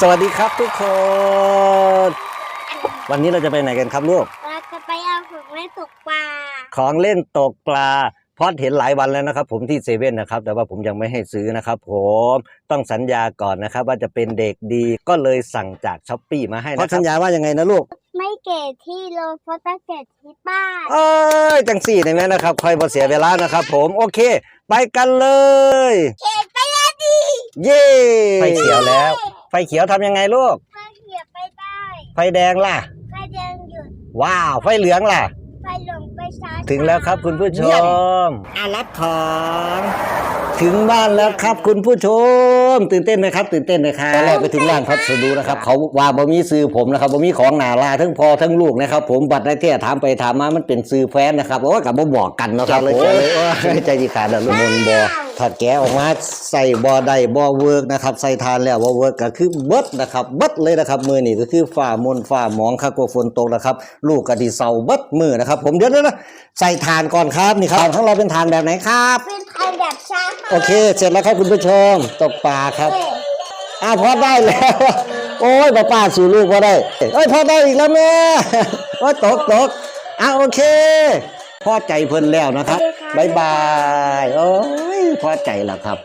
สวัสดีครับทุกคน วันนี้เราจะไปไหนกันครับลูก เราจะไปเอาของเล่นตกปลา ของเล่นตกปลาพอดเห็นหลายวันแล้วนะครับ ผมที่เซเว่นนะครับ แต่ว่าผมยังไม่ให้ซื้อนะครับ ผมต้องสัญญาก่อนนะครับ ว่าจะเป็นเด็กดีก็เลยสั่งจากช้อปปี้มาให้นะครับพอสัญญาว่ายังไงนะลูก ไม่เกตที่โลโฟตเกตที่บ้านเอ้ยจังสี่ได้ไหมนะครับคอยบอเสียเวลานะครับ ผมโอเค ไปกันเลย เกตไปแล้วดิเย้ไฟเขียวแล้ว ไฟเขียวทำยังไงลูก ไฟเขียวไปได้ ไฟแดงล่ะ ไฟแดงหยุด ว้าว ไฟเหลืองล่ะ ไฟหลงไปช้าถึงแล้วครับคุณผู้ชเยี่ยมอารับของ ถึงบ้านแล้วครับคุณผู้ชม ตื่นเต้นไหมครับ ตื่นเต้นไหมครับตอนแรกไปถึงร้านพัสดุนะครับ เขาว่าบ่มีซื้อผมนะครับบ่มีของหนาลาทั้งพอทั้งลูกนะครับ ผมบัตรได้เที่ยถามไปถามมามันเป็นซื้อแฟนนะครับโอ้ยกับบ่บอกกันเนาะครับเลยใจดีขาดแล้วละมุนบ่ ถ้าแกะออกมาใส่บ่ได้บ่เวิร์กนะครับ ใส่ทานแล้วบ่เวิร์กก็คือเบิดนะครับเบิดเลยนะครับ มือนี่ก็คือฝ่ามนฝ่าหมองครับกลัวฝนตกนะครับ ลูกก็ดีเซาเบิดมือนะครับ ผมเดี๋ยวนะใส่ทานก่อนครับนี่ครับของเราเป็นทานแบบไหนครับเป็นทางแบบช้าโอเค เสร็จแล้วครับคุณผู้ชมตกปลาครับเฮ้ยอ้าวพอได้แล้ว โอ้ยป้าป้าสู่ลูกพอได้เอ้ยพอได้อีกแล้วแม่โอ้ยตกตกอ้าวโอเค พอใจเพิ่นแล้วนะครับบายบาย โอ้ยพอใจแล้วครับ